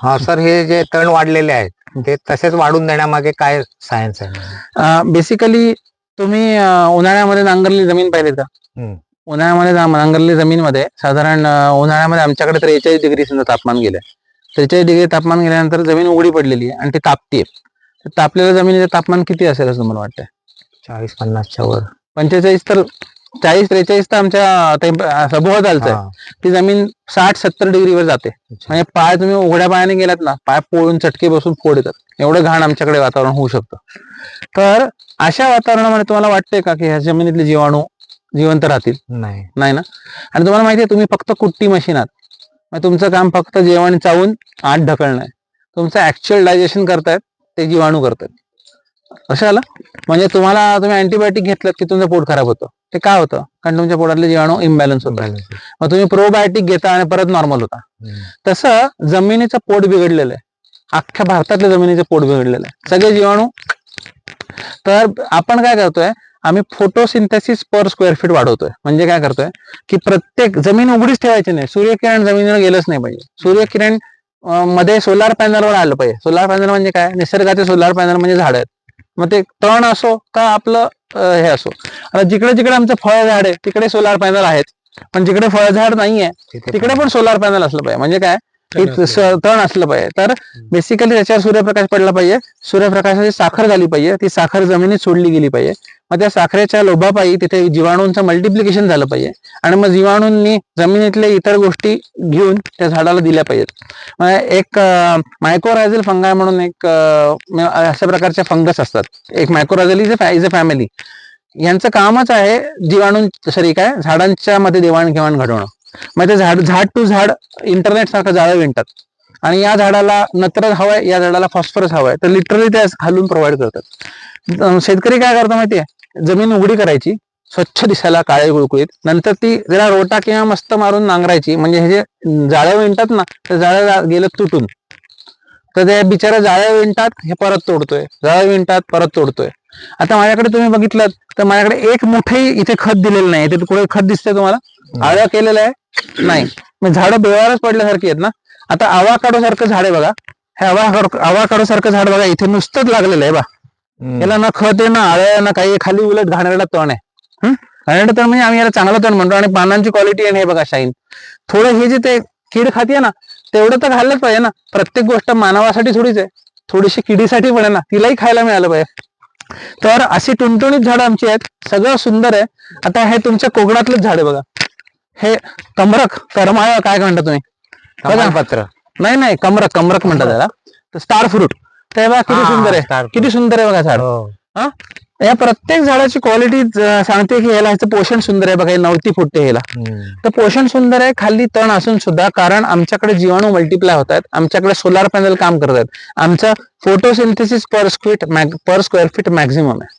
हा सर हे जे तण वाढलेले आहेत ते तसेच वाढून देण्यामागे काय सायन्स आहे? बेसिकली तुम्ही अं, उन्हाळ्यामध्ये नांगरलेली जमीन पाहिली का हम्म. उन्हाळ्यामध्ये ना- नांगरलेली जमीनमध्ये साधारण अं, उन्हाळ्यामध्ये आमच्याकडे त्रेचाळीस डिग्री समजा तापमान गेलंय. त्रेचाळीस डिग्री तापमान गेल्यानंतर जमीन उघडी पडलेली आहे आणि ती तापते तापलेल्या जमिनीचं तापमान किती असेल असं तुम्हाला वाटतं चाळीस पन्नासच्या वर. पंचेचाळीस तर चाळीस त्रेचाळीस तर आमच्या सभोवतालचं आहे. ती जमीन साठ सत्तर डिग्रीवर जाते. म्हणजे पाय तुम्ही उघड्या पायाने गेलात ना पाय पोळून चटके बसून फोड येतात. एवढं घाण आमच्याकडे वातावरण होऊ शकतं. तर अशा वातावरणामध्ये तुम्हाला वाटते का की ह्या जमिनीतले जीवाणू जिवंत राहतील? नाही. नाही ना? आणि तुम्हाला माहिती आहे तुम्ही फक्त कुट्टी मशीन आहात. तुमचं काम फक्त जेवण चावून आत ढकलणं आहे. तुमचं ऍक्च्युअल डायजेशन करतायत ते जीवाणू करतायत. असं आलं म्हणजे तुम्हाला तुम्ही अँटीबायोटिक घेतलं की तुमचं पोट खराब होतं. ते काय होतं? कारण तुमच्या पोटातले जीवाणू इम्बॅलन्स होतात Balance. मग तुम्ही प्रोबायोटिक घेता आणि परत नॉर्मल होता. तसं जमिनीचं पोट बिघडलेलं आहे. अख्ख्या भारतातल्या जमिनीचं पोट बिघडलेलं आहे. सगळे जीवाणू. तर आपण काय करतोय? आम्ही फोटोसिंथेसिस पर स्क्वेअर फीट वाढवतोय. म्हणजे काय करतोय? की प्रत्येक जमीन उघडीच ठेवायची नाही. सूर्यकिरण जमिनीवर गेलंच नाही पाहिजे. सूर्यकिरणमध्ये सोलार पॅनलवर आलं पाहिजे. सोलार पॅनल म्हणजे काय? निसर्गाचे सोलार पॅनल म्हणजे झाड आहेत. मग ते तण असो का आपलं हे असो. आता जिकडे जिकडे आमचं फळ झाड आहे तिकडे सोलार पॅनल आहेत. पण जिकडे फळझाड नाहीये तिकडे पण सोलार पॅनल असलं पाहिजे. म्हणजे काय? तण असलं पाहिजे. तर बेसिकली त्याच्यावर सूर्यप्रकाश पडला पाहिजे. सूर्यप्रकाशाची साखर झाली पाहिजे. ती साखर जमिनीत सोडली गेली पाहिजे. मग त्या साखरेच्या लोभापायी तिथे जीवाणूंचं मल्टिप्लिकेशन झालं पाहिजे. आणि मग जीवाणूंनी जमिनीतल्या इतर गोष्टी घेऊन त्या झाडाला दिल्या पाहिजेत. मग एक मायक्रोरायझल फंगाय म्हणून एक अशा प्रकारच्या फंगस असतात. एक mycorrhizal is a is a family यांचं कामच आहे जीवाणू सॉरी काय? झाडांच्या मध्ये देवाणघेवाण घडवणं. मग ते झाड झाड टू झाड इंटरनेट सारखं जाळं विणतात. आणि या झाडाला नत्र हवाय या झाडाला फॉस्फरस हवाय. तर लिटरली ते घालून प्रोव्हाइड करतात. शेतकरी काय करतो माहितीये? जमीन उघडी करायची स्वच्छ दिसायला काळे गुळकुळीत नंतर ती जरा रोटा किंवा मस्त मारून नांगरायची. म्हणजे हे जे जाळं विणतात ना तर जाळं गेलं तुटून. तर ते बिचारा जाळ्या विणतात हे परत तोडतोय. जाळं विणतात परत तोडतोय. आता माझ्याकडे तुम्ही बघितलं तर माझ्याकडे एक मोठे इथे खत दिलेलं नाही. तिथे कुठे खत दिसतंय तुम्हाला? आळ्या केलेलं आहे? नाही. मग झाडं बेवारच पडल्यासारखी आहेत ना? आता आवाकाडो सारखं झाड आहे बघा. हे आवाकाडो आवाकाडो सारखं झाड बघा इथे नुसतंच लागलेलं आहे बा. याला ना खत आहे ना आळ्या ना काही खाली उलट घाणेरडा तण आहे? घाणेरडा तण म्हणजे आम्ही याला चांगलं तण म्हणतो आणि पानांची क्वालिटी आहे हे बघा शाईन थोडं हे जे ते कीड खाते ना तेवढं तर खाल्लंच पाहिजे ना. प्रत्येक गोष्ट मानवासाठी थोडीच आहे. थोडीशी किडीसाठी पण आहे ना तिलाही खायला मिळालं पाहिजे. तर अशी टुणटुणीत झाडं आमची आहेत. सगळं सुंदर आहे. आता हे तुमच्या कोकणातलंच झाड आहे बघा. हे कमरक करमाळा काय म्हणता तुम्ही? बघा. कमालपत्र. नाही नाही कमरक कमरक म्हणतात त्याला. स्टार फ्रूट ते बघा किती हा, सुंदर आहे. किती सुंदर आहे बघा झाड. हो. या प्रत्येक झाडाची क्वालिटी सांगते की याला ह्याचं पोषण सुंदर आहे बघा हे नवती फुटते हम्म. तर पोषण सुंदर आहे खाली तण असून सुद्धा कारण आमच्याकडे जीवाणू मल्टिप्लाय होत आहेत. आमच्याकडे सोलार पॅनल काम करत आहेत. आमचं फोटोसिंथेसिस पर स्क्विट पर स्क्वेअर फीट मॅक्झिमम आहे.